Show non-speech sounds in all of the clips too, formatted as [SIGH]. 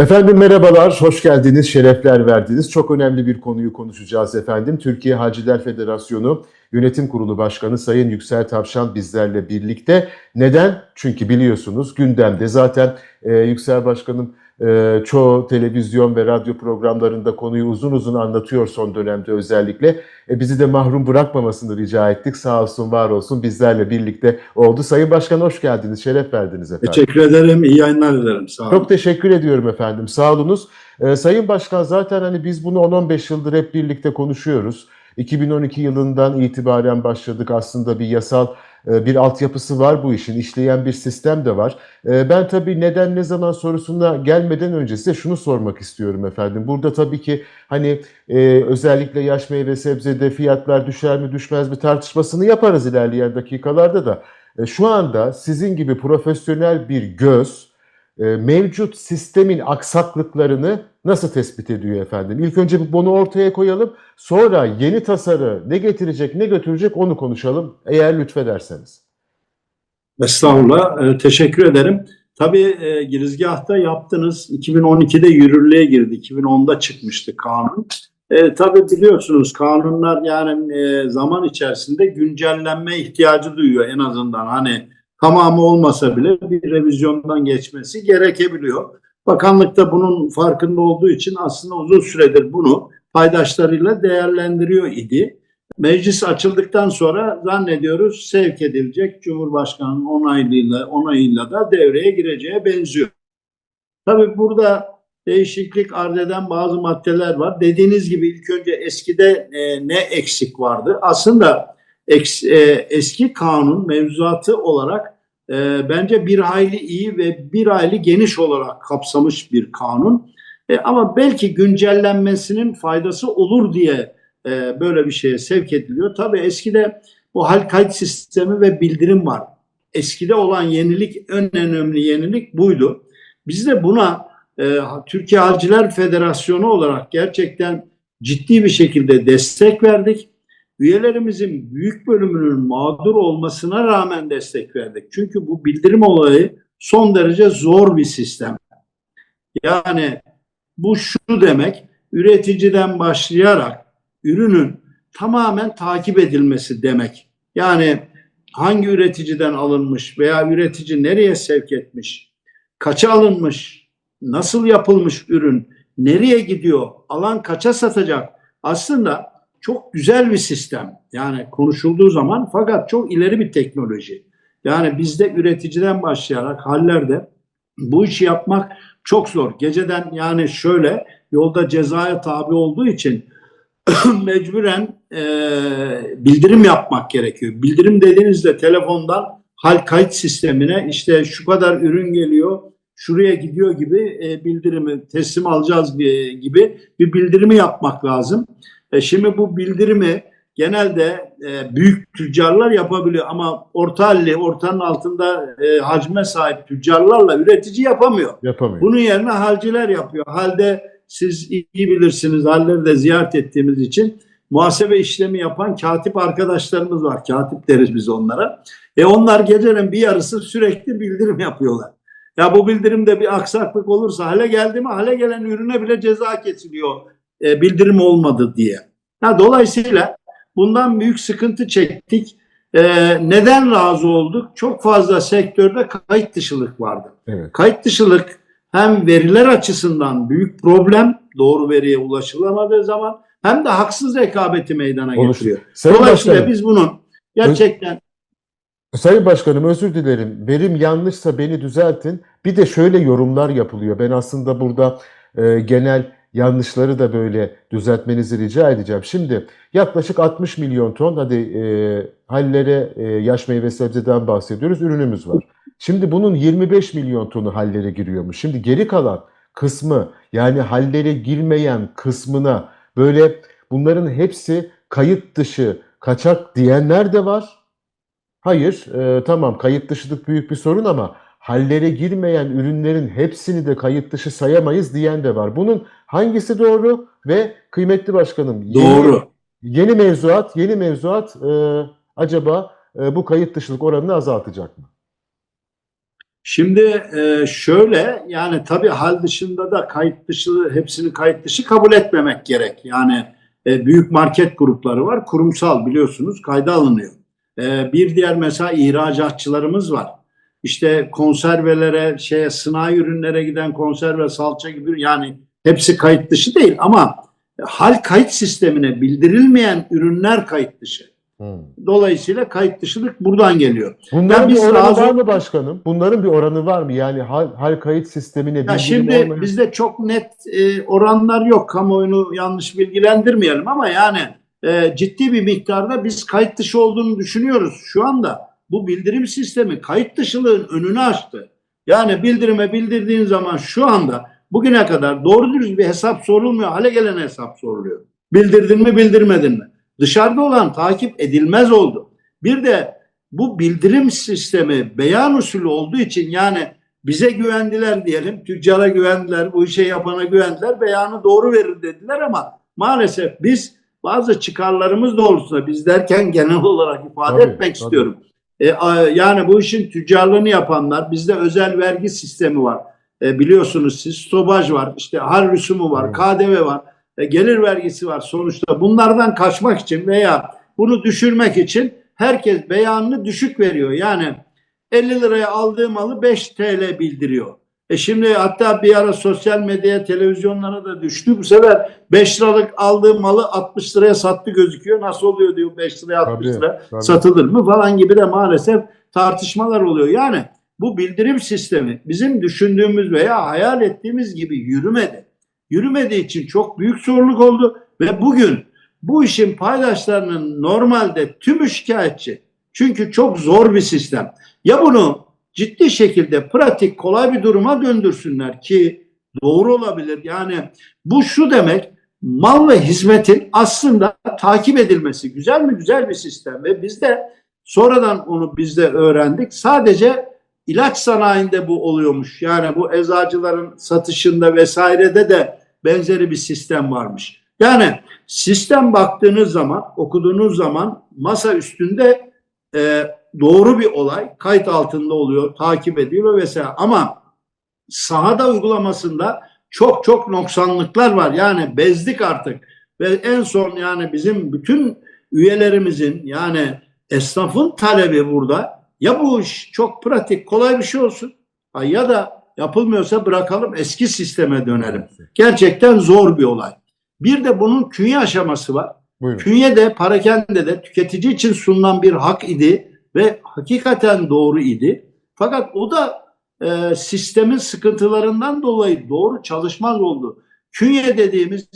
Efendim merhabalar, hoş geldiniz, şerefler verdiniz. Çok önemli bir konuyu konuşacağız efendim. Türkiye Haciler Federasyonu Yönetim Kurulu Başkanı Sayın Yüksel Tavşan bizlerle birlikte. Neden? Çünkü biliyorsunuz gündemde zaten e, Yüksel Başkanım e, çoğu televizyon ve radyo programlarında konuyu uzun uzun anlatıyor son dönemde özellikle. E, bizi de mahrum bırakmamasını rica ettik. Sağ olsun, var olsun bizlerle birlikte oldu. Sayın Başkan hoş geldiniz, şeref verdiniz efendim. Teşekkür ederim. İyi yayınlar dilerim. Sağ olun. Çok teşekkür ediyorum efendim. Sağ olunuz. Ee, Sayın Başkan zaten hani biz bunu 10-15 yıldır hep birlikte konuşuyoruz. 2012 yılından itibaren başladık aslında bir yasal e, bir altyapısı var bu işin, işleyen bir sistem de var. E, Ben tabii neden ne zaman sorusuna gelmeden önce size şunu sormak istiyorum efendim. Burada tabii ki hani e, özellikle yaş meyve sebzede fiyatlar düşer mi düşmez mi tartışmasını yaparız ilerleyen dakikalarda da. E, Şu anda sizin gibi profesyonel bir göz mevcut sistemin aksaklıklarını nasıl tespit ediyor efendim? İlk önce bunu ortaya koyalım. Sonra yeni tasarı ne getirecek, ne götürecek onu konuşalım. Eğer lütfederseniz. Estağfurullah. Ee, teşekkür ederim. Tabii e, girizgahta yaptınız. 2012'de yürürlüğe girdi. 2010'da çıkmıştı kanun. E, tabii biliyorsunuz kanunlar yani e, zaman içerisinde güncellenme ihtiyacı duyuyor en azından. Hani tamamı olmasa bile bir revizyondan geçmesi gerekebiliyor. Bakanlık da bunun farkında olduğu için aslında uzun süredir bunu paydaşlarıyla değerlendiriyor idi. Meclis açıldıktan sonra zannediyoruz sevk edilecek Cumhurbaşkanı'nın onaylığıyla, onayıyla da devreye gireceğe benziyor. Tabii burada değişiklik arz eden bazı maddeler var. Dediğiniz gibi ilk önce eskide e, ne eksik vardı? Aslında e, eski kanun mevzuatı olarak e, bence bir hayli iyi ve bir hayli geniş olarak kapsamış bir kanun. E, ama belki güncellenmesinin faydası olur diye böyle bir şeye sevk ediliyor. Tabii eskide bu hal kayıt sistemi ve bildirim var. Eskide olan yenilik, en önemli yenilik buydu. Biz de buna Türkiye Halciler Federasyonu olarak gerçekten ciddi bir şekilde destek verdik. Üyelerimizin büyük bölümünün mağdur olmasına rağmen destek verdik. Çünkü bu bildirim olayı son derece zor bir sistem. Yani bu şu demek, üreticiden başlayarak ürünün tamamen takip edilmesi demek. Yani hangi üreticiden alınmış veya üretici nereye sevk etmiş, kaça alınmış, nasıl yapılmış ürün, nereye gidiyor, alan kaça satacak. Aslında çok güzel bir sistem. Yani konuşulduğu zaman fakat çok ileri bir teknoloji. Yani bizde üreticiden başlayarak hallerde bu işi yapmak çok zor. Geceden yani şöyle yolda cezaya tabi olduğu için [CLEARS THROAT] mecburen e, bildirim yapmak gerekiyor. Bildirim dediğinizde telefondan hal kayıt sistemine işte şu kadar ürün geliyor, şuraya gidiyor gibi e, bildirimi teslim alacağız gibi bir bildirimi yapmak lazım. E, şimdi bu bildirimi genelde e, büyük tüccarlar yapabiliyor ama orta halli, ortanın altında e, hacme sahip tüccarlarla üretici yapamıyor. Yapamıyor. Bunun yerine halciler yapıyor. Halde siz iyi bilirsiniz, halleri de ziyaret ettiğimiz için muhasebe işlemi yapan katip arkadaşlarımız var. Katip deriz biz onlara. E onlar gecenin bir yarısı sürekli bildirim yapıyorlar. Ya bu bildirimde bir aksaklık olursa hale geldi mi hale gelen ürüne bile ceza kesiliyor e, bildirim olmadı diye. Ha, dolayısıyla bundan büyük sıkıntı çektik. E, neden razı olduk? Çok fazla sektörde kayıt dışılık vardı. Evet. Kayıt dışılık hem veriler açısından büyük problem doğru veriye ulaşılamadığı zaman hem de haksız rekabeti meydana Olur. getiriyor. Sayın Dolayısıyla Başkanım, biz bunun gerçekten Sayın Başkanım özür dilerim. Verim yanlışsa beni düzeltin. Bir de şöyle yorumlar yapılıyor. Ben aslında burada e, genel yanlışları da böyle düzeltmenizi rica edeceğim. Şimdi yaklaşık 60 milyon ton hadi e, hallere e, yaş meyve sebzeden bahsediyoruz. Ürünümüz var. Şimdi bunun 25 milyon tonu hallere giriyormuş. Şimdi geri kalan kısmı yani hallere girmeyen kısmına böyle bunların hepsi kayıt dışı kaçak diyenler de var. Hayır, e, tamam kayıt dışılık büyük bir sorun ama hallere girmeyen ürünlerin hepsini de kayıt dışı sayamayız diyen de var. Bunun hangisi doğru ve kıymetli başkanım yeni, doğru. yeni mevzuat yeni mevzuat e, acaba e, bu kayıt dışılık oranını azaltacak mı? Şimdi e, şöyle yani tabii hal dışında da kayıt dışı hepsini kayıt dışı kabul etmemek gerek. Yani e, büyük market grupları var kurumsal biliyorsunuz kayda alınıyor. E, bir diğer mesela ihracatçılarımız var. İşte konservelere, şeye sınai ürünlere giden konserve, salça gibi yani hepsi kayıt dışı değil ama hal kayıt sistemine bildirilmeyen ürünler kayıt dışı. Hmm. Dolayısıyla kayıt dışılık buradan geliyor. Bunların Ya bir oranı razı- var mı başkanım? Bunların bir oranı var mı? Yani hal, hal kayıt sistemine Ya şimdi olmayan- bizde çok net e, oranlar yok. Kamuoyunu yanlış bilgilendirmeyelim ama yani e, ciddi bir miktarda biz kayıt dışı olduğunu düşünüyoruz. Şu anda bu bildirim sistemi kayıt dışılığın önünü açtı. Yani bildirime bildirdiğin zaman şu anda bugüne kadar doğru dürüst bir hesap sorulmuyor. Hale gelen hesap soruluyor. Bildirdin mi bildirmedin mi? Dışarıda olan takip edilmez oldu. Bir de bu bildirim sistemi beyan usulü olduğu için yani bize güvendiler diyelim, tüccara güvendiler, bu işe yapana güvendiler, beyanı doğru verir dediler ama maalesef biz bazı çıkarlarımız doğrultusunda biz derken genel olarak ifade Tabii, etmek tabii. istiyorum. E, a- yani bu işin tüccarlığını yapanlar, bizde özel vergi sistemi var. E, biliyorsunuz siz stopaj var, işte har rüsumu var. KDV var, e, gelir vergisi var. Sonuçta bunlardan kaçmak için veya bunu düşürmek için herkes beyanını düşük veriyor. Yani 50 liraya aldığı malı 5 TL bildiriyor. E şimdi hatta bir ara sosyal medyaya, televizyonlara da düştü. Bu sefer 5 liralık aldığı malı 60 liraya sattı gözüküyor. Nasıl oluyor diyor 5 liraya 60 Tabii, lira tabii. satılır mı falan gibi de maalesef tartışmalar oluyor. Yani bu bildirim sistemi bizim düşündüğümüz veya hayal ettiğimiz gibi yürümedi. Yürümediği için çok büyük zorluk oldu ve bugün bu işin paydaşlarının normalde tümü şikayetçi. Çünkü çok zor bir sistem. Ya bunu ciddi şekilde pratik kolay bir duruma döndürsünler ki doğru olabilir. Yani bu şu demek mal ve hizmetin aslında takip edilmesi güzel mi güzel bir sistem ve biz de sonradan onu biz de öğrendik. Sadece ilaç sanayinde bu oluyormuş. Yani bu eczacıların satışında vesairede de benzeri bir sistem varmış. Yani sistem baktığınız zaman, okuduğunuz zaman masa üstünde e, doğru bir olay kayıt altında oluyor, takip ediliyor vesaire. Ama sahada uygulamasında çok çok noksanlıklar var. Yani bezdik artık. Ve en son yani bizim bütün üyelerimizin yani esnafın talebi burada ya bu iş çok pratik kolay bir şey olsun ya da yapılmıyorsa bırakalım eski sisteme dönelim. Gerçekten zor bir olay. Bir de bunun künye aşaması var. Buyurun. Künye de parakende de tüketici için sunulan bir hak idi ve hakikaten doğru idi. Fakat o da e, sistemin sıkıntılarından dolayı doğru çalışmaz oldu. Künye dediğimiz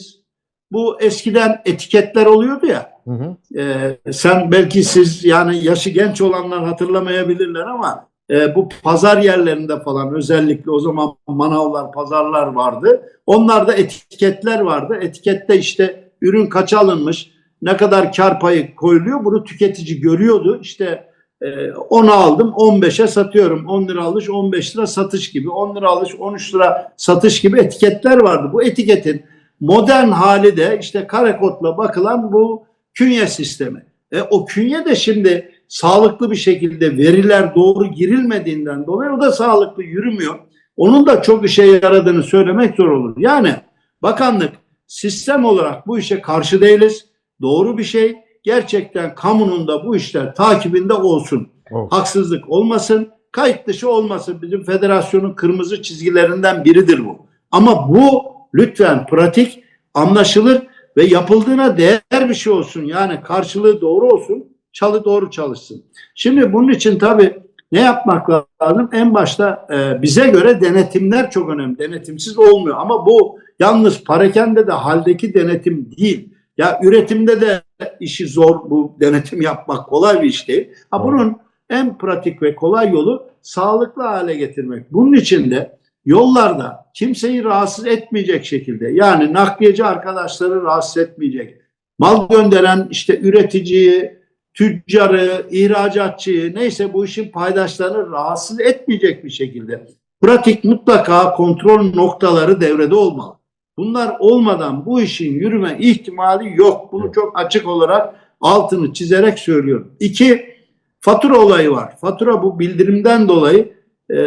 bu eskiden etiketler oluyordu ya. Hı hı. e, sen belki siz yani yaşı genç olanlar hatırlamayabilirler ama e, bu pazar yerlerinde falan özellikle o zaman manavlar, pazarlar vardı. Onlarda etiketler vardı. Etikette işte ürün kaça alınmış, ne kadar kar payı koyuluyor bunu tüketici görüyordu. İşte e, 10'a aldım 15'e satıyorum. 10 lira alış 15 lira satış gibi. 10 lira alış 13 lira satış gibi etiketler vardı. Bu etiketin modern hali de işte kare kodla bakılan bu künye sistemi. E, o künye de şimdi sağlıklı bir şekilde veriler doğru girilmediğinden dolayı o da sağlıklı yürümüyor. Onun da çok işe yaradığını söylemek zor olur. Yani bakanlık sistem olarak bu işe karşı değiliz. Doğru bir şey. Gerçekten kamunun da bu işler takibinde olsun. Of. Haksızlık olmasın. Kayıt dışı olmasın. Bizim federasyonun kırmızı çizgilerinden biridir bu. Ama bu lütfen pratik, anlaşılır ve yapıldığına değer bir şey olsun. Yani karşılığı doğru olsun, çalı doğru çalışsın. Şimdi bunun için tabii ne yapmak lazım? En başta e, bize göre denetimler çok önemli. Denetimsiz olmuyor ama bu yalnız parakende de haldeki denetim değil. Ya üretimde de işi zor bu denetim yapmak kolay bir iş değil. Ha bunun en pratik ve kolay yolu sağlıklı hale getirmek. Bunun için de yollarda kimseyi rahatsız etmeyecek şekilde yani nakliyeci arkadaşları rahatsız etmeyecek. Mal gönderen işte üreticiyi, tüccarı, ihracatçıyı neyse bu işin paydaşlarını rahatsız etmeyecek bir şekilde pratik mutlaka kontrol noktaları devrede olmalı. Bunlar olmadan bu işin yürüme ihtimali yok. Bunu çok açık olarak altını çizerek söylüyorum. İki, fatura olayı var. Fatura bu bildirimden dolayı e,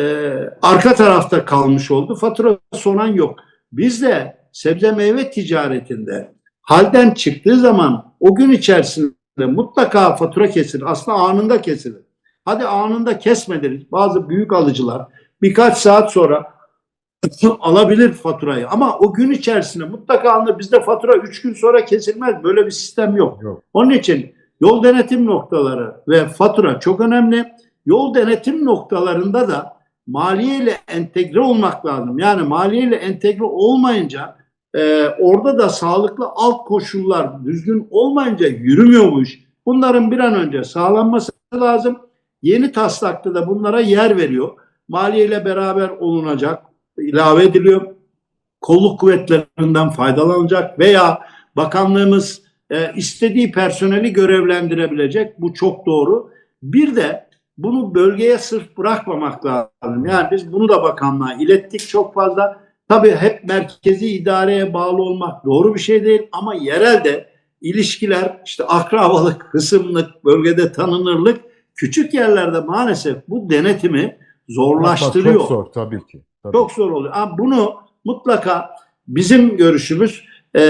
arka tarafta kalmış oldu. Fatura soran yok. Biz de sebze meyve ticaretinde halden çıktığı zaman o gün içerisinde mutlaka fatura kesilir. Aslında anında kesilir. Hadi anında kesmediniz. Bazı büyük alıcılar birkaç saat sonra alabilir faturayı. Ama o gün içerisinde mutlaka anında bizde fatura 3 gün sonra kesilmez. Böyle bir sistem yok. Yok. Onun için yol denetim noktaları ve fatura çok önemli. Yol denetim noktalarında da maliye ile entegre olmak lazım. Yani maliye ile entegre olmayınca e, orada da sağlıklı alt koşullar düzgün olmayınca yürümüyormuş. Bunların bir an önce sağlanması lazım. Yeni taslakta da bunlara yer veriyor. Maliye ile beraber olunacak, ilave ediliyor. Kolluk kuvvetlerinden faydalanacak veya bakanlığımız e, istediği personeli görevlendirebilecek. Bu çok doğru. Bir de bunu bölgeye sırf bırakmamak lazım. Yani biz bunu da bakanlığa ilettik çok fazla. Tabii hep merkezi idareye bağlı olmak doğru bir şey değil ama yerelde ilişkiler, işte akrabalık, kısımlık, bölgede tanınırlık küçük yerlerde maalesef bu denetimi zorlaştırıyor. Çok zor tabii ki. Çok zor oluyor. Ama bunu mutlaka bizim görüşümüz e,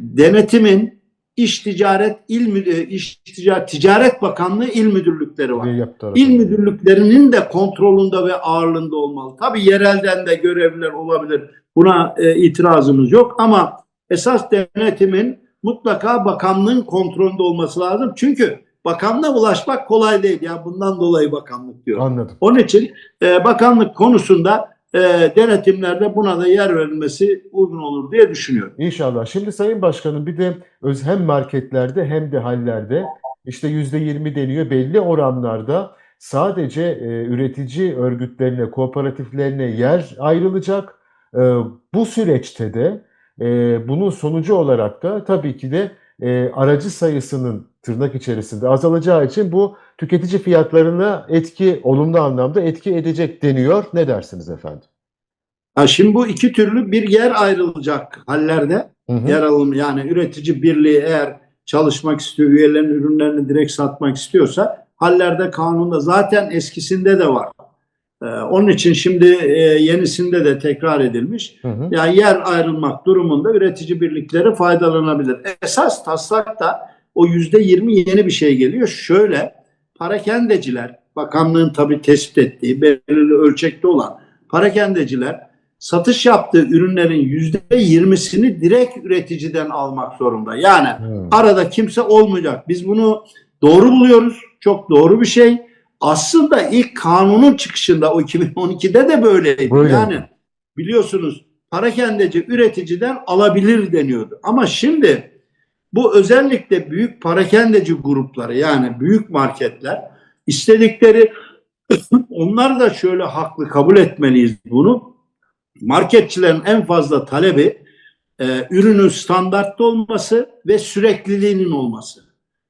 denetimin iş ticaret il Mü- e, iş ticaret, ticaret bakanlığı il müdürlükleri var. Bir yap tarafı. İl müdürlüklerinin de kontrolünde ve ağırlığında olmalı. Tabii yerelden de görevliler olabilir. Buna e, itirazımız yok ama esas denetimin mutlaka bakanlığın kontrolünde olması lazım. Çünkü bakanlığa ulaşmak kolay değil. Yani bundan dolayı bakanlık diyor. Anladım. Onun için e, bakanlık konusunda e, denetimlerde buna da yer verilmesi uygun olur diye düşünüyorum. İnşallah. Şimdi Sayın Başkanım bir de öz hem marketlerde hem de hallerde işte %20 deniyor belli oranlarda sadece e, üretici örgütlerine, kooperatiflerine yer ayrılacak. E, bu süreçte de e, bunun sonucu olarak da tabii ki de e, aracı sayısının tırnak içerisinde azalacağı için bu tüketici fiyatlarına etki, olumlu anlamda etki edecek deniyor. Ne dersiniz efendim? Ha, şimdi bu iki türlü bir yer ayrılacak hallerde. Hı hı. yer alım yani üretici birliği eğer çalışmak istiyor, üyelerin ürünlerini direkt satmak istiyorsa hallerde kanunda zaten eskisinde de var. Ee, onun için şimdi e, yenisinde de tekrar edilmiş. Hı hı. Yani yer ayrılmak durumunda üretici birlikleri faydalanabilir. Esas taslakta o yüzde yirmi yeni bir şey geliyor. Şöyle parakendeciler, bakanlığın tabii tespit ettiği belirli ölçekte olan parakendeciler satış yaptığı ürünlerin yüzde yirmisini direkt üreticiden almak zorunda. Yani Hı. arada kimse olmayacak. Biz bunu doğru buluyoruz. Çok doğru bir şey. Aslında ilk kanunun çıkışında o 2012'de de böyleydi. Böyleydi. Yani biliyorsunuz parakendeci üreticiden alabilir deniyordu. Ama şimdi bu özellikle büyük parakendeci grupları yani büyük marketler istedikleri [CLEARS THROAT] onlar da şöyle haklı kabul etmeliyiz bunu. Marketçilerin en fazla talebi e, ürünün standartta olması ve sürekliliğinin olması.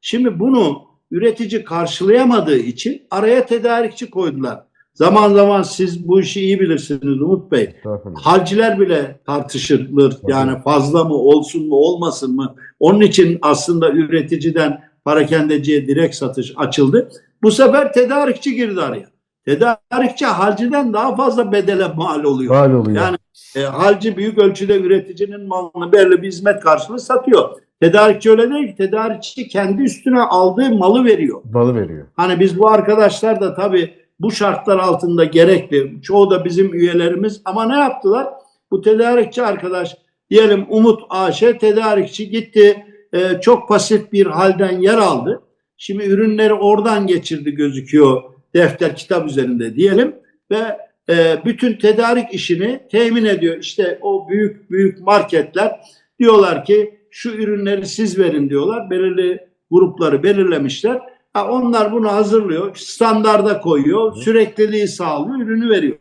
Şimdi bunu üretici karşılayamadığı için araya tedarikçi koydular. Zaman zaman siz bu işi iyi bilirsiniz Umut Bey. Halciler bile tartışılır. Yani fazla mı olsun mu olmasın mı? Onun için aslında üreticiden parakendeciye direkt satış açıldı. Bu sefer tedarikçi girdi araya. Tedarikçi halciden daha fazla bedele mal oluyor. Mal oluyor. Yani e, halci büyük ölçüde üreticinin malını belirli bir hizmet karşılığı satıyor. Tedarikçi öyle değil ki. Tedarikçi kendi üstüne aldığı malı veriyor. Balı veriyor. Hani biz bu arkadaşlar da tabii bu şartlar altında gerekli. Çoğu da bizim üyelerimiz ama ne yaptılar? Bu tedarikçi arkadaş diyelim Umut AŞ tedarikçi gitti e, çok pasif bir halden yer aldı. Şimdi ürünleri oradan geçirdi gözüküyor defter kitap üzerinde diyelim ve e, bütün tedarik işini temin ediyor. İşte o büyük büyük marketler diyorlar ki şu ürünleri siz verin diyorlar. Belirli grupları belirlemişler. Ha, onlar bunu hazırlıyor, standarda koyuyor, sürekliliği sağlıyor, ürünü veriyor.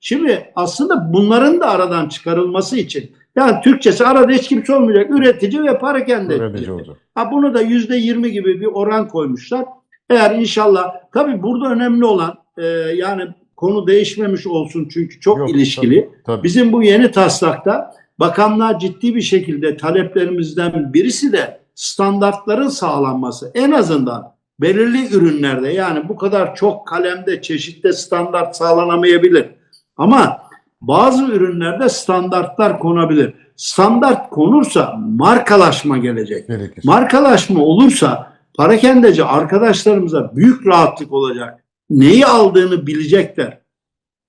Şimdi aslında bunların da aradan çıkarılması için yani Türkçesi arada hiç kimse olmayacak. Üretici ve parakende. Üretici olacak. Ha bunu da yüzde yirmi gibi bir oran koymuşlar. Eğer inşallah tabii burada önemli olan e, yani konu değişmemiş olsun çünkü çok Yok, ilişkili. Tabii. Bizim bu yeni taslakta bakanlığa ciddi bir şekilde taleplerimizden birisi de standartların sağlanması. En azından belirli ürünlerde yani bu kadar çok kalemde çeşitte standart sağlanamayabilir. Ama bazı ürünlerde standartlar konabilir. Standart konursa markalaşma gelecek. Gerekir. Markalaşma olursa parakendeci arkadaşlarımıza büyük rahatlık olacak. Neyi aldığını bilecekler.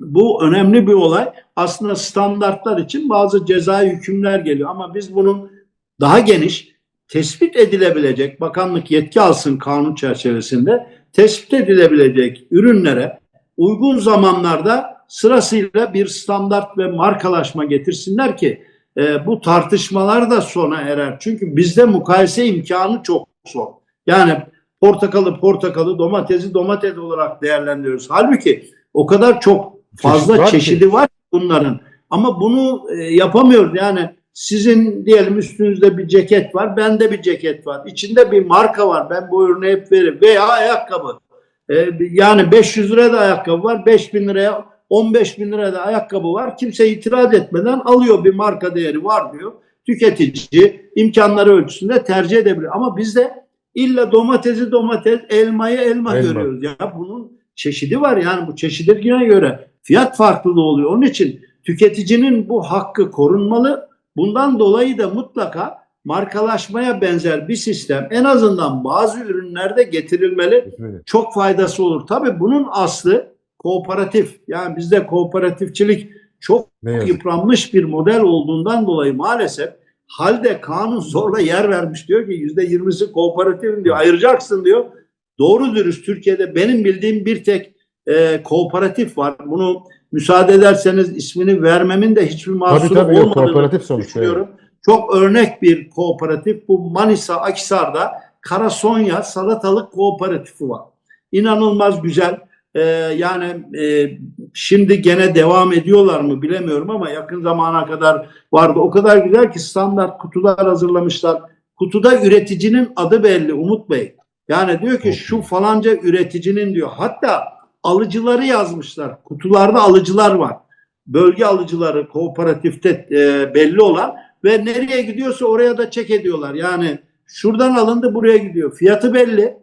Bu önemli bir olay. Aslında standartlar için bazı cezai hükümler geliyor ama biz bunun daha geniş tespit edilebilecek bakanlık yetki alsın kanun çerçevesinde tespit edilebilecek ürünlere uygun zamanlarda sırasıyla bir standart ve markalaşma getirsinler ki e, bu tartışmalar da sona erer. Çünkü bizde mukayese imkanı çok zor. Yani portakalı portakalı, domatesi domates olarak değerlendiriyoruz. Halbuki o kadar çok fazla Çeşit var ki. çeşidi var bunların. Ama bunu e, yapamıyoruz. Yani sizin diyelim üstünüzde bir ceket var, bende bir ceket var. İçinde bir marka var. Ben bu ürünü hep veririm. Veya ayakkabı. E, yani 500 liraya da ayakkabı var, 5000 liraya 15 bin liraya da ayakkabı var. Kimse itiraz etmeden alıyor bir marka değeri var diyor. Tüketici imkanları ölçüsünde tercih edebilir. Ama bizde illa domatesi domates, elmayı elma, Elma. görüyoruz. Ya bunun çeşidi var yani bu çeşidirliğine göre fiyat farklılığı oluyor. Onun için tüketicinin bu hakkı korunmalı. Bundan dolayı da mutlaka markalaşmaya benzer bir sistem en azından bazı ürünlerde getirilmeli Getirelim. çok faydası olur. Tabii bunun aslı kooperatif. Yani bizde kooperatifçilik çok Ne yıpranmış bir model olduğundan dolayı maalesef halde kanun zorla yer vermiş diyor ki yüzde yirmisi kooperatifim diyor ayıracaksın diyor. Doğru dürüst Türkiye'de benim bildiğim bir tek e, kooperatif var. Bunu müsaade ederseniz ismini vermemin de hiçbir Tabii mahsuru tabii yok, olmadığını kooperatif sonuçta. düşünüyorum. Çok örnek bir kooperatif. Bu Manisa Akhisar'da Karasonya Salatalık Kooperatifi var. İnanılmaz güzel. Ee, yani e, şimdi gene devam ediyorlar mı bilemiyorum ama yakın zamana kadar vardı. O kadar güzel ki standart kutular hazırlamışlar. Kutuda üreticinin adı belli Umut Bey. Yani diyor ki şu falanca üreticinin diyor. Hatta alıcıları yazmışlar. Kutularda alıcılar var. Bölge alıcıları kooperatifte e, belli olan ve nereye gidiyorsa oraya da çek ediyorlar. Yani şuradan alındı buraya gidiyor. Fiyatı belli,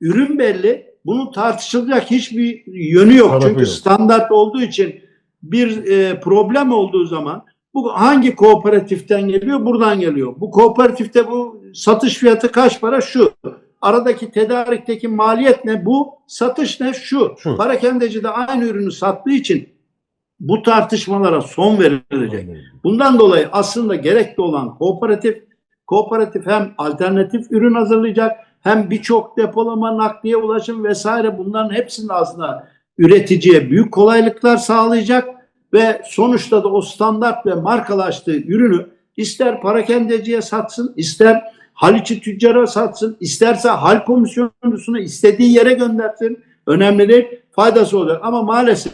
ürün belli. Bunun tartışılacak hiçbir yönü yok. Tarafı Çünkü yok. standart olduğu için bir e, problem olduğu zaman bu hangi kooperatiften geliyor? Buradan geliyor. Bu kooperatifte bu satış fiyatı kaç para? Şu. Aradaki tedarikteki maliyet ne? Bu. Satış ne? Şu. Şu. Parakendeci de aynı ürünü sattığı için bu tartışmalara son verilecek. Bundan dolayı aslında gerekli olan kooperatif, kooperatif hem alternatif ürün hazırlayacak hem birçok depolama, nakliye, ulaşım vesaire bunların hepsinin aslında üreticiye büyük kolaylıklar sağlayacak ve sonuçta da o standart ve markalaştığı ürünü ister parakendeciye satsın, ister haliçi tüccara satsın, isterse hal komisyonusuna istediği yere göndersin. Önemli değil, faydası olacak. Ama maalesef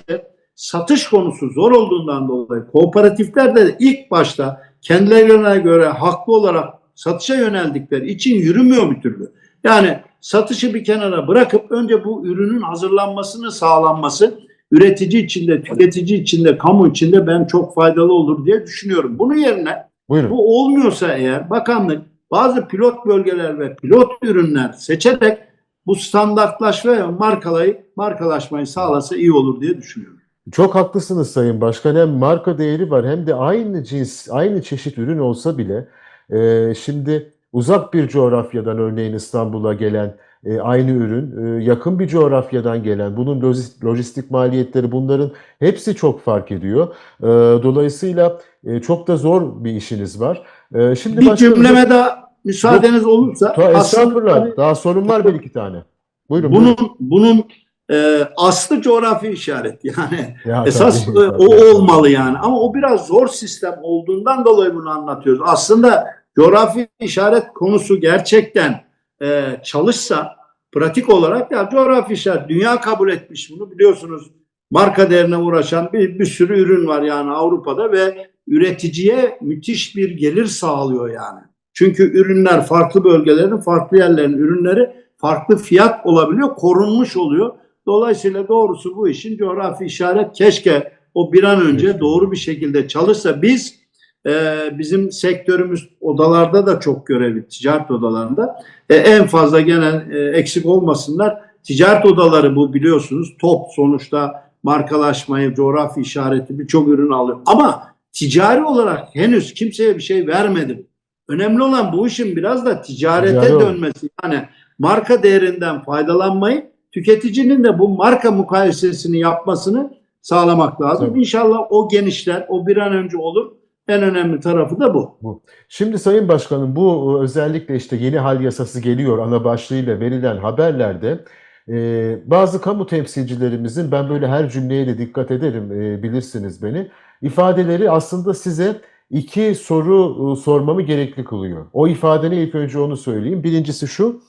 satış konusu zor olduğundan dolayı kooperatifler de ilk başta kendilerine göre haklı olarak satışa yöneldikleri için yürümüyor bir türlü. Yani satışı bir kenara bırakıp önce bu ürünün hazırlanmasını sağlanması üretici içinde, tüketici içinde, kamu içinde ben çok faydalı olur diye düşünüyorum. Bunun yerine Buyurun. bu olmuyorsa eğer bakanlık bazı pilot bölgeler ve pilot ürünler seçerek bu standartlaşma ve markalayı, markalaşmayı sağlasa iyi olur diye düşünüyorum. Çok haklısınız Sayın Başkan. Hem marka değeri var hem de aynı cins, aynı çeşit ürün olsa bile e, şimdi uzak bir coğrafyadan örneğin İstanbul'a gelen aynı ürün, e, yakın bir coğrafyadan gelen, bunun lojis- lojistik maliyetleri bunların hepsi çok fark ediyor. E, dolayısıyla e, çok da zor bir işiniz var. E, şimdi Bir cümleme daha müsaadeniz olursa Ta- aslında Estağfurullah. tabii Daha sorun var bir iki tane. Buyurun. buyurun. bunun bunun e, aslı coğrafi işaret yani Ya, esas tabii, e, tabii. o olmalı yani ama o biraz zor sistem olduğundan dolayı bunu anlatıyoruz. Aslında coğrafi işaret konusu gerçekten e, çalışsa pratik olarak ya coğrafi işaret dünya kabul etmiş bunu biliyorsunuz. Marka değerine uğraşan bir, bir sürü ürün var yani Avrupa'da ve üreticiye müthiş bir gelir sağlıyor yani. Çünkü ürünler farklı bölgelerin, farklı yerlerin ürünleri farklı fiyat olabiliyor, korunmuş oluyor. Dolayısıyla doğrusu bu işin coğrafi işaret keşke o bir an önce doğru bir şekilde çalışsa biz e, bizim sektörümüz odalarda da çok görevli, ticaret odalarında. E, en fazla gene e, eksik olmasınlar. Ticaret odaları bu biliyorsunuz top sonuçta markalaşmayı, coğrafi işareti birçok ürün alıyor. Ama ticari olarak henüz kimseye bir şey vermedim. Önemli olan bu işin biraz da ticarete Ticari dönmesi. Yani marka değerinden faydalanmayı, tüketicinin de bu marka mukayesesini yapmasını sağlamak lazım. Tabii. İnşallah o genişler, o bir an önce olur. En önemli tarafı da bu. Şimdi Sayın Başkanım bu e, özellikle işte yeni hal yasası geliyor ana başlığıyla verilen haberlerde e, bazı kamu temsilcilerimizin ben böyle her cümleye de dikkat ederim e, bilirsiniz beni ifadeleri aslında size iki soru e, sormamı gerekli kılıyor. O ifadene ilk önce onu söyleyeyim. Birincisi şu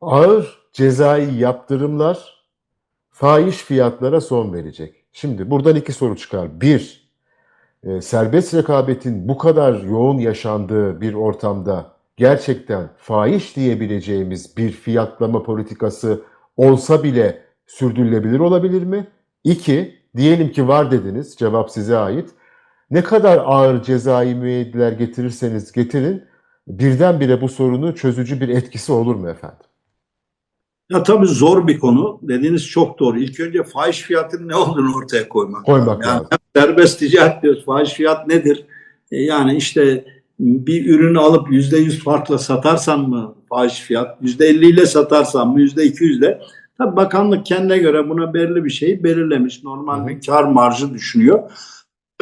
ağır cezai yaptırımlar fahiş fiyatlara son verecek. Şimdi buradan iki soru çıkar. Bir, e, serbest rekabetin bu kadar yoğun yaşandığı bir ortamda gerçekten fahiş diyebileceğimiz bir fiyatlama politikası olsa bile sürdürülebilir olabilir mi? İki, diyelim ki var dediniz, cevap size ait. Ne kadar ağır cezai müeyyideler getirirseniz getirin, birdenbire bu sorunu çözücü bir etkisi olur mu efendim? Ya tabii zor bir konu. Dediğiniz çok doğru. İlk önce fahiş fiyatının ne olduğunu ortaya koymak. Koymak Yani lazım. serbest ticaret diyoruz. Fahiş fiyat nedir? E, Yani işte bir ürünü alıp yüzde yüz farkla satarsan mı fahiş fiyat? Yüzde elli ile satarsan mı? Yüzde iki yüzle? Tabii bakanlık kendine göre buna belirli bir şey belirlemiş. Normal bir kar marjı düşünüyor.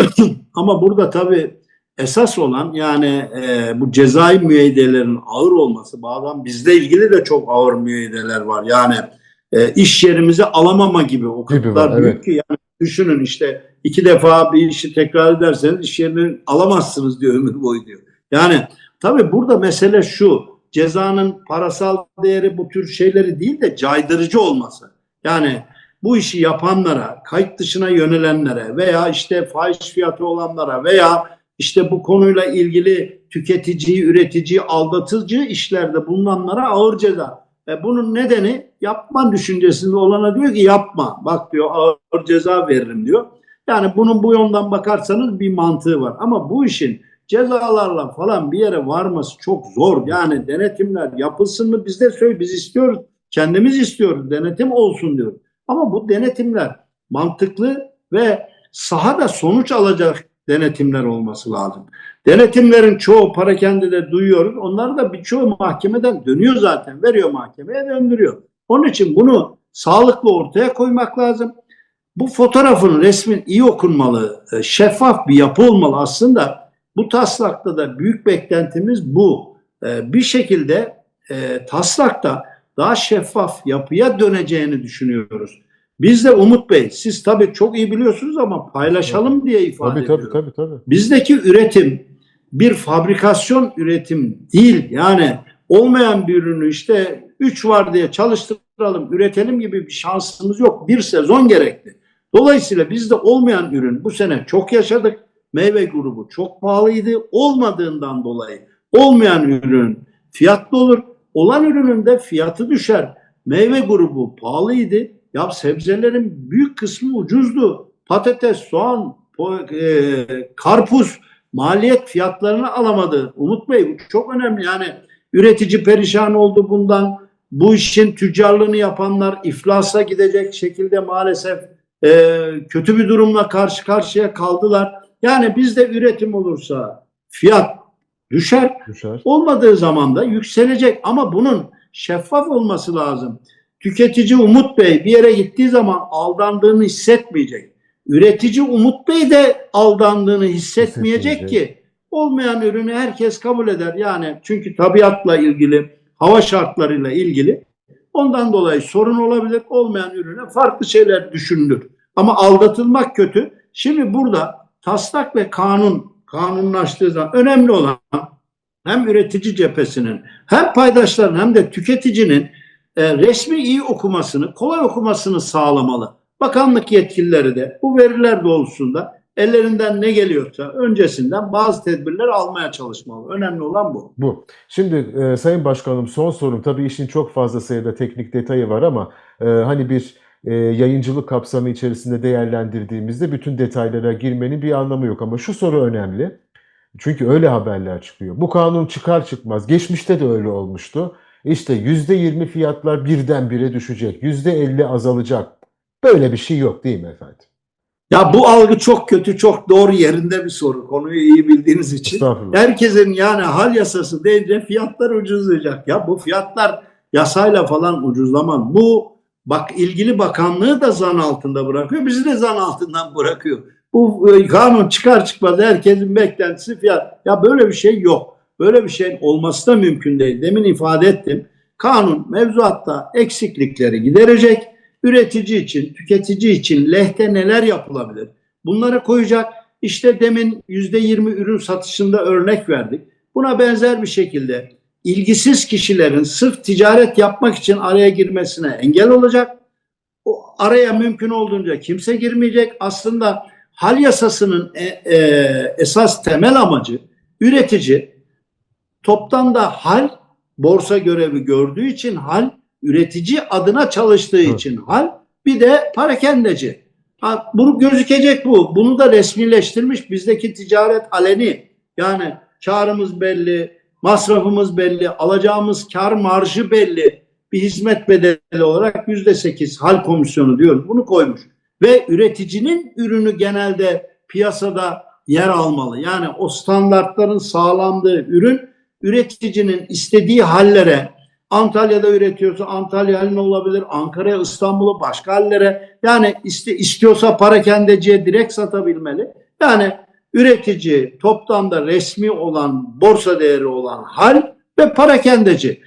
[CLEARS THROAT] Ama burada tabii esas olan yani e, bu cezai müeyyidelerin ağır olması. Bazen bizde ilgili de çok ağır müeyyideler var. Yani e, iş yerimizi alamama gibi o Gibi kadar var, büyük evet. ki yani düşünün işte iki defa bir işi tekrar ederseniz iş yerini alamazsınız diyor ömür boyu diyor. Yani tabii burada mesele şu cezanın parasal değeri bu tür şeyleri değil de caydırıcı olması. Yani bu işi yapanlara, kayıt dışına yönelenlere veya işte fahiş fiyatı olanlara veya işte bu konuyla ilgili tüketiciyi, üreticiyi, aldatıcı işlerde bulunanlara ağır ceza. E bunun nedeni yapma düşüncesinde olana diyor ki yapma. Bak diyor ağır ceza veririm diyor. Yani bunun bu yönden bakarsanız bir mantığı var. Ama bu işin cezalarla falan bir yere varması çok zor. Yani denetimler yapılsın mı biz de söyle biz istiyoruz. Kendimiz istiyoruz. Denetim olsun diyoruz. Ama bu denetimler mantıklı ve sahada sonuç alacak denetimler olması lazım. Denetimlerin çoğu parakende duyuyoruz. Onlar da birçoğu mahkemeden dönüyor zaten. Veriyor mahkemeye döndürüyor. Onun için bunu sağlıklı ortaya koymak lazım. Bu fotoğrafın resmin iyi okunmalı, e, şeffaf bir yapı olmalı aslında. Bu taslakta da büyük beklentimiz bu. E, Bir şekilde e, taslakta daha şeffaf yapıya döneceğini düşünüyoruz. Biz de Umut Bey, siz tabii çok iyi biliyorsunuz ama paylaşalım diye ifade Tabii ediyorum. tabii tabii tabii. Bizdeki üretim bir fabrikasyon üretim değil. Yani olmayan bir ürünü işte 3 var diye çalıştıralım, üretelim gibi bir şansımız yok. Bir sezon gerekli. Dolayısıyla bizde olmayan ürün bu sene çok yaşadık. Meyve grubu çok pahalıydı. Olmadığından dolayı olmayan ürün fiyatlı olur. Olan ürünün de fiyatı düşer. Meyve grubu pahalıydı. Ya sebzelerin büyük kısmı ucuzdu. Patates, soğan, e, karpuz maliyet fiyatlarını alamadı. Umut Bey bu çok önemli. Yani üretici perişan oldu bundan. Bu işin tüccarlığını yapanlar iflasa gidecek şekilde maalesef e, kötü bir durumla karşı karşıya kaldılar. Yani bizde üretim olursa fiyat düşer. Düşer. Olmadığı zaman da yükselecek ama bunun şeffaf olması lazım. Tüketici Umut Bey bir yere gittiği zaman aldandığını hissetmeyecek. Üretici Umut Bey de aldandığını hissetmeyecek Hissetmeyecek. ki olmayan ürünü herkes kabul eder. Yani çünkü tabiatla ilgili, hava şartlarıyla ilgili ondan dolayı sorun olabilir. Olmayan ürüne farklı şeyler düşünülür. Ama aldatılmak kötü. Şimdi burada taslak ve kanun kanunlaştığı zaman önemli olan hem üretici cephesinin hem paydaşların hem de tüketicinin e, resmi iyi okumasını, kolay okumasını sağlamalı. Bakanlık yetkilileri de bu veriler doğrultusunda ellerinden ne geliyorsa öncesinden bazı tedbirler almaya çalışmalı. Önemli olan bu. Bu. Şimdi e, Sayın Başkanım son sorum tabii işin çok fazla sayıda teknik detayı var ama e, hani bir e, yayıncılık kapsamı içerisinde değerlendirdiğimizde bütün detaylara girmenin bir anlamı yok. Ama şu soru önemli. Çünkü öyle haberler çıkıyor. Bu kanun çıkar çıkmaz. Geçmişte de öyle olmuştu. İşte %20 fiyatlar birdenbire düşecek. %50 azalacak. Böyle bir şey yok değil mi efendim? Ya bu algı çok kötü, çok doğru yerinde bir soru. Konuyu iyi bildiğiniz için. Herkesin yani hal yasası deyince fiyatlar ucuzlayacak. Ya bu fiyatlar yasayla falan ucuzlamaz. Bu bak ilgili bakanlığı da zan altında bırakıyor. Bizi de zan altından bırakıyor. Bu e, kanun çıkar çıkmaz herkesin beklentisi fiyat. Ya böyle bir şey yok. Böyle bir şeyin olması da mümkün değil. Demin ifade ettim. Kanun mevzuatta eksiklikleri giderecek. Üretici için, tüketici için lehte neler yapılabilir? Bunları koyacak. İşte demin %20 ürün satışında örnek verdik. Buna benzer bir şekilde ilgisiz kişilerin sırf ticaret yapmak için araya girmesine engel olacak. O araya mümkün olduğunca kimse girmeyecek. Aslında hal yasasının e- e- esas temel amacı üretici toptan da hal borsa görevi gördüğü için hal üretici adına çalıştığı Hı. için hal bir de parakendeci. Ha, bunu gözükecek bu. Bunu da resmileştirmiş bizdeki ticaret aleni. Yani karımız belli, masrafımız belli, alacağımız kar marjı belli. Bir hizmet bedeli olarak yüzde sekiz hal komisyonu diyoruz. Bunu koymuş. Ve üreticinin ürünü genelde piyasada yer almalı. Yani o standartların sağlandığı ürün üreticinin istediği hallere Antalya'da üretiyorsa Antalya haline olabilir. Ankara'ya, İstanbul'a, başka hallere. Yani iste, istiyorsa parakendeciye direkt satabilmeli. Yani üretici toptan da resmi olan borsa değeri olan hal ve parakendeci.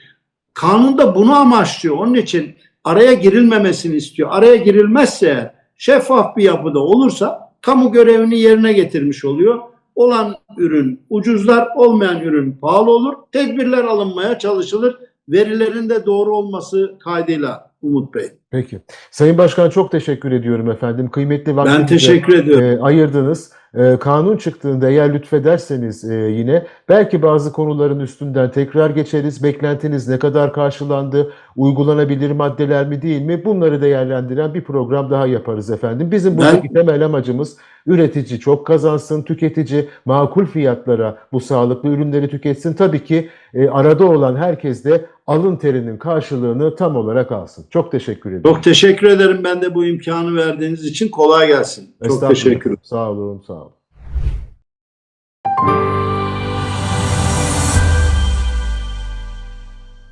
Kanun da bunu amaçlıyor. Onun için araya girilmemesini istiyor. Araya girilmezse şeffaf bir yapıda olursa kamu görevini yerine getirmiş oluyor. Olan ürün ucuzlar, olmayan ürün pahalı olur. Tedbirler alınmaya çalışılır. Verilerin de doğru olması kaydıyla Umut Bey. Peki. Sayın Başkan çok teşekkür ediyorum efendim. Kıymetli Ben vaktinizi teşekkür ediyorum. e, ayırdınız. E, kanun çıktığında eğer lütfederseniz e, yine belki bazı konuların üstünden tekrar geçeriz. Beklentiniz ne kadar karşılandı? Uygulanabilir maddeler mi değil mi? Bunları değerlendiren bir program daha yaparız efendim. Bizim buradaki temel amacımız üretici çok kazansın, tüketici makul fiyatlara bu sağlıklı ürünleri tüketsin. Tabii ki e, arada olan herkes de alın terinin karşılığını tam olarak alsın. Çok teşekkür ederim. Çok teşekkür ederim ben de bu imkanı verdiğiniz için. Kolay gelsin. Çok teşekkür ederim. Sağ olun, sağ olun.